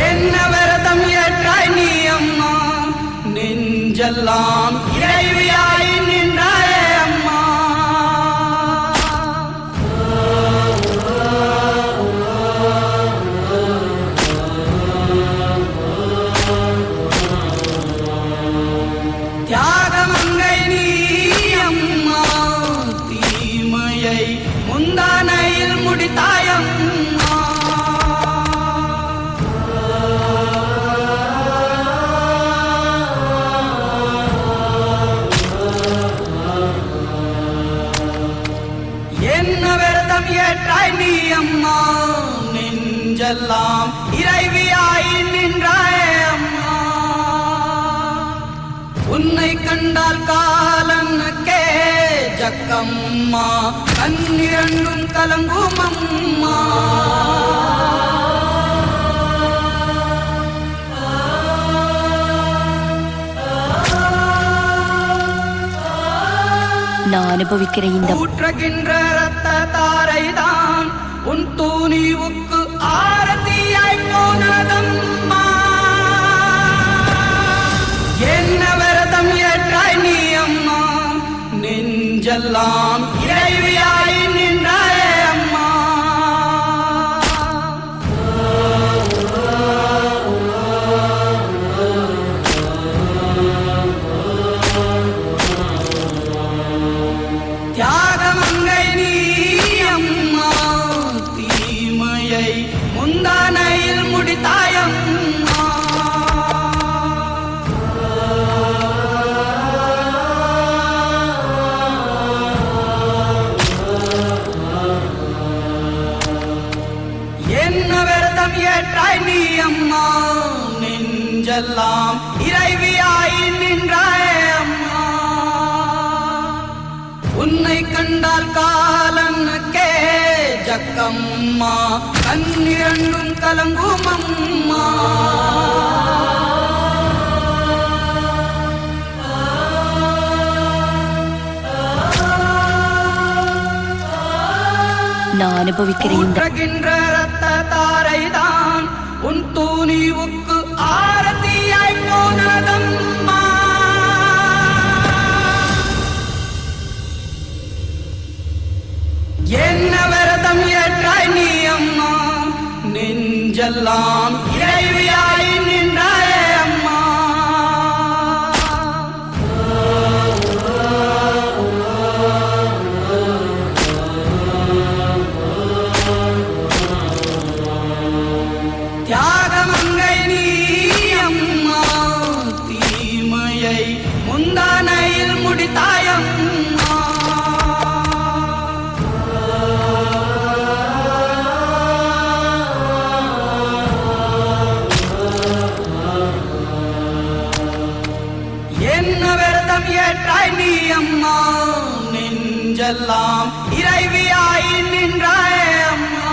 என்ன விரதம் ஏற்றாய் நீ அம்மா? நெஞ்செல்லாம் இறைவியாய் நின்றாயே அம்மா. தியாகமங்கை நீ அம்மா. தீமையை முந்தானையில் முடித்தாயம்மா பெற்றாய் நீ அம்மா நெஞ்செல்லாம் இறைவியாய் நின்றாய் அம்மா. உன்னை கண்டால் காலனுக்கே ஜக்கம்மா கண்ணிரண்டும் கலங்கும் அம்மா. நான் அனுபவிக்கிற இந்த ஊற்றுகின்ற ரத்த தாரைதான் உன் தூணிவுக்கு தியாகமங்கை நீ அம்மா தீமையை முந்தானையில் முடித்தாயம்மா. என்ன விரதம் ஏற்றாய் நீ அம்மா நெஞ்செல்லாம் இறைவியாய் நின்றாய். உன்னை கண்டால் காலனுக்கே ஜக்கம்மா கண்ணிரண்டும் கலங்கும் அம்மா நான் அனுபவிக்கிற இந்த ஊற்றுகின்ற ரத்த தாரைதான் உன் தூணிவுக்கு ஆரத்தியாய் போனதம்மா. என்ன விரதம் ஏற்றாய் நீ அம்மா? நெஞ்செல்லாம் இறைவியாய் நெஞ்செல்லாம் இறைவியாய் நின்றாய் அம்மா.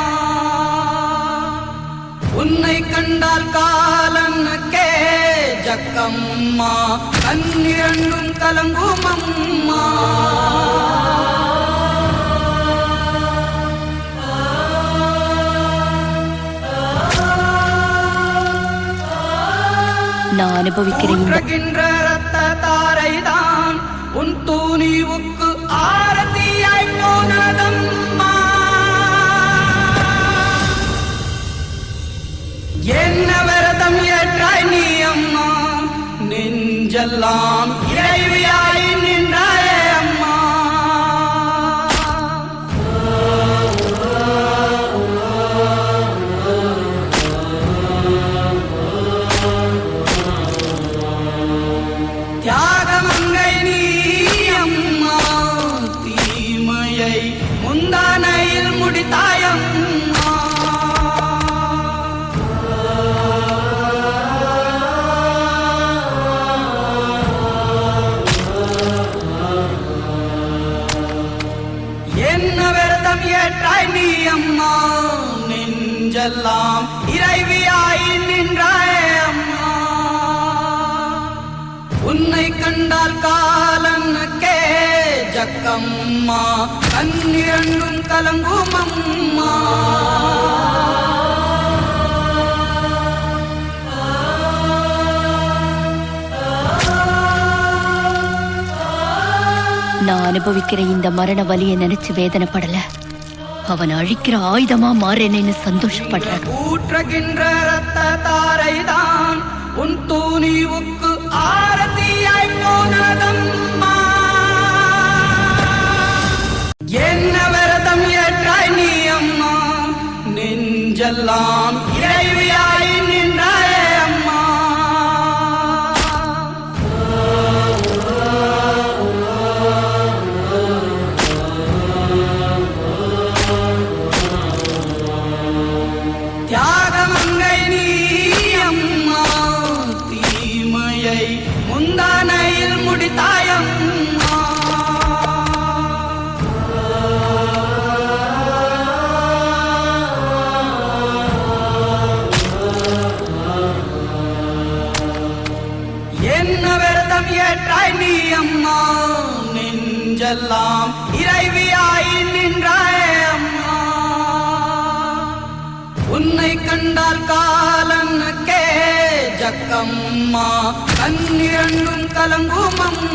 உன்னை கண்டால் காலனுக்கே ஜக்கம்மா. கண்ணிரண்டும் கலங்கும் அம்மா. நான் அனுபவிக்கிற இந்த ஊற்றுகின்ற ரத்த தாரைதான் உன் தூணிவுக்கு ஆரத்தியாய் போனதம்மா ஏற்றாய் நீ அம்மா? நெஞ்செல்லாம் இறைவியா எல்லாம் இறைவியாய் நின்றாய் அம்மா. உன்னை கண்டால் காலனுக்கே ஜக்கம்மா. கண்ணிரண்டும் கலங்கும் அம்மா. நான் அனுபவிக்கிற இந்த மரண வலியை நினைச்சு வேதனைப்படலை. அவன் அழிக்கிற ஆயுதமா மாறேனேன்னு சந்தோஷப்படுறான். ஊற்றுகின்ற ரத்த தாரைதான் உன் தூணிவுக்கு ஆரதியாய் போனதம் என்ன விரதம் ஏற்றாய் நீ அம்மா? நெஞ்செல்லாம் இறைவியாய் நெஞ்செல்லாம் இறைவியாய் நின்றாய் அம்மா. உன்னை கண்டால் காலனுக்கே ஜக்கம்மா. கண்ணிரண்டும் கலங்கும் அம்மா.